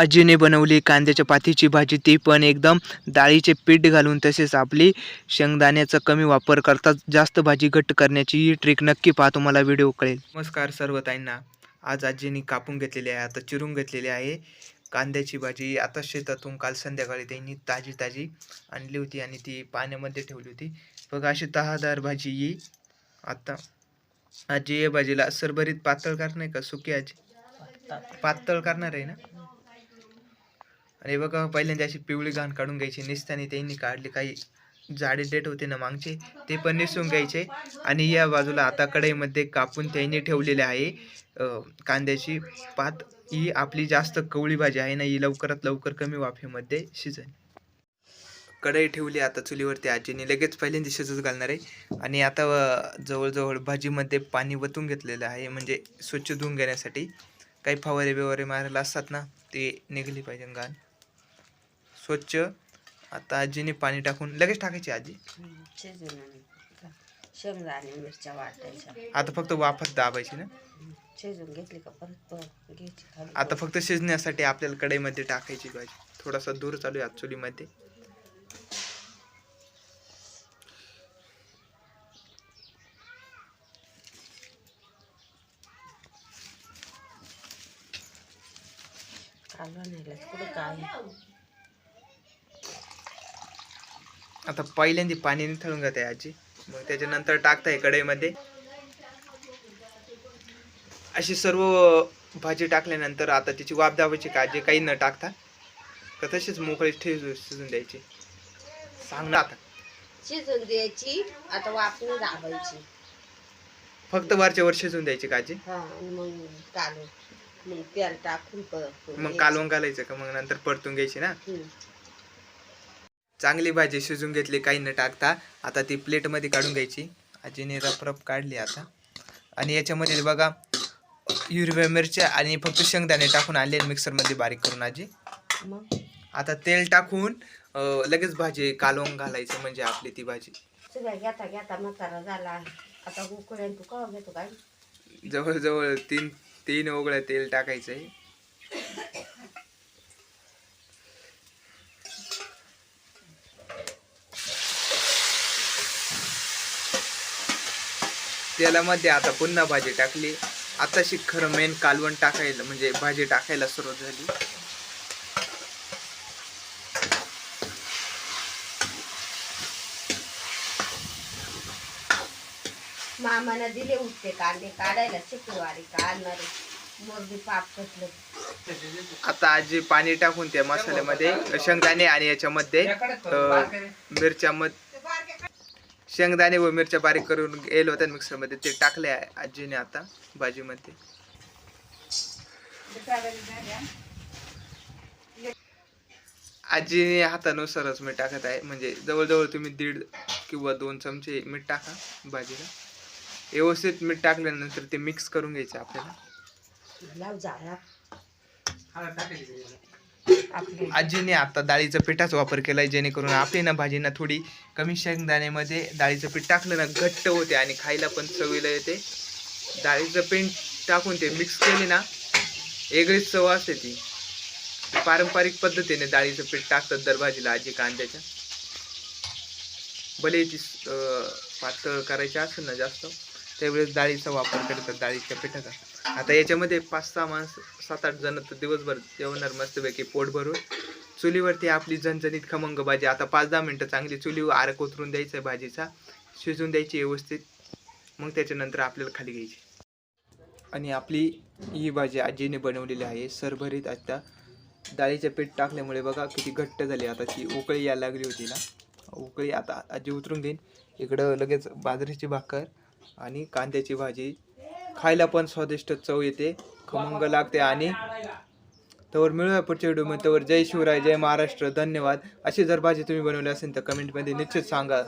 आजीने बनवली कांद्याच्या पातीची भाजी. ती पण एकदम डाळीचे पीठ घालून तसेच आपली शेंगदाण्याचा कमी वापर करता जास्त भाजी घट्ट करण्याची ही ट्रिक नक्की पहा तुम्हाला व्हिडिओ कळेल. नमस्कार सर्व ताईंना. आज आजीने कापून घेतलेली आहे आता चिरून घेतलेली आहे. कांद्याची भाजी आता शेतातून काल संध्याकाळी त्यांनी ताजी ताजी आणली होती आणि ती पाण्यामध्ये ठेवली होती. बघा अशी तहादार भाजी ही. आता आजी या भाजीला सरभरीत पातळ करणार का? सुकी आजी? पातळ करणार आहे ना? आणि बघा पहिल्यांदा अशी पिवळी घाण काढून घ्यायची. निसतानी त्यांनी काढली. काही जाडे डेट होते ना मागचे ते पण निसून घ्यायचे. आणि या बाजूला आता कढईमध्ये कापून त्यांनी ठेवलेले आहे कांद्याची पात. ही आपली जास्त कवळी भाजी आहे ना ही लवकरात लवकर कमी वाफेमध्ये शिजेल. कढई ठेवली आता चुलीवरती आजीने. लगेच पहिल्यांदा शिजत घालणार आहे. आणि आता जवळजवळ भाजीमध्ये पाणी वतून घेतलेलं आहे म्हणजे स्वच्छ धुवून घेण्यासाठी. काही फवारे बिवारे मारायला असतात ना ते निघली पाहिजे घाण. स्वच्छ. आता आजीने पाणी टाकून लगेच टाकायची आजी. आणि मिरच्या वाटायच्या आता फक्त वाफत दाबायची ना? शिजून घेतली का परत घ्यायची आता फक्त शिजण्यासाठी आपल्याला कढईमध्ये टाकायची भाजी. थोडासा दूर चालू आहे आज चुलीमध्ये कालवा नाही कुठं काय आता पहिल्यांदा पाणी निथळून जाते आजी. मग त्याच्यानंतर टाकताय कढईमध्ये. अशी सर्व भाजी टाकल्यानंतर आता तिची वाफ दाबायची काळजी काही न टाकता. का तशीच मोकळी ठेव शिजून द्यायची. सांग ना आता. शिजून द्यायची आता वापरून दाबायची. फक्त वरच्या वर शिजून द्यायची काळजी हा आणि मग मग तेल टाकून परत मग कालवून घालायचं का? मग नंतर परतून घ्यायची ना? हम्म. चांगली भाजी शिजून घेतली काही न टाकता. आता ती प्लेटमध्ये काढून घ्यायची. आजीने रफ रफ काढली आता. आणि याच्यामध्ये बघा हिरव्या मिरच्या आणि फक्त शेंगदाणे टाकून आणले मिक्सरमध्ये बारीक करून आजी. आता तेल टाकून लगेच भाजी कालवून घालायचं म्हणजे आपली ती भाजी. घेता घेता म्हातारा झाला. आता उकळ्यान तू कवा घेतो काय? जवळजवळ तीन तीन ओगळ्या तेल टाकायचं आहे तेलामध्ये आता पुन्हा भाजी टाकली. आताशी खरं मेन कालवण टाकायला म्हणजे भाजी टाकायला सुरुवात झाली. मामानं दिले उठते कांदे काढायला शुक्रवारी काढणार. मोरबी पाप कसलं? आता आजी पाणी टाकून त्या मसाल्यामध्ये शेंगदाणे आणि याच्यामध्ये मिरच्या शेंगदाणे व मिरच्या बारीक करून गेलो होत्या मिक्सरमध्ये ते टाकले आहे आजीने आता भाजीमध्ये. आजीने हातानुसारच मीठ टाकत आहे. म्हणजे जवळजवळ तुम्ही दीड किंवा दोन चमचे मीठ टाका भाजीला. व्यवस्थित मीठ टाकल्यानंतर ते मिक्स करून घ्यायचे आपल्याला. आजीने आता डाळीचं पिठाचा वापर केलाय जेणेकरून आपली ना भाजींना थोडी कमी शेंगदाण्यामध्ये डाळीचं पीठ टाकलं ना घट्ट होते आणि खायला पण चवीला येते. डाळीचं पीठ टाकून ते मिक्स केले ना वेगळीच चव असते ती. पारंपरिक पद्धतीने डाळीचं पीठ टाकतात दर भाजीला आजी कांद्याच्या. भले ती पातळ करायची असेल ना जास्त. त्यावेळेस डाळीचा वापर करतात डाळीच्या पिठाचा. आता याच्यामध्ये पाच सहा माणसं सात आठ जण तर दिवसभर जेवणार मस्तपैकी पोट भरून. चुलीवरती आपली झणझणीत खमंग भाजी आता पाच दहा मिनटं चांगली चुलीवर आरक उतरून द्यायचं आहे भाजीचा. शिजून द्यायची व्यवस्थित. मग त्याच्यानंतर आपल्याला खाली घ्यायची. आणि आपली ही भाजी आजीने बनवलेली आहे सरभरीत आता. डाळीचे पीठ टाकल्यामुळे बघा किती घट्ट झाली. आता ती उकळी यायला लागली होती ना. उकळी आता आजी उतरून घेईन इकडं लगेच बाजरीची भाकर. आणि कांद्याची भाजी. खायला पण स्वादिष्ट चव येते खमंग लागते आणि तवर मिळूया पुढच्या व्हिडिओमध्ये. तवर जय शिवराय जय महाराष्ट्र धन्यवाद. अशी जर भाजी तुम्ही बनवली असेल तर कमेंटमध्ये निश्चित सांगा.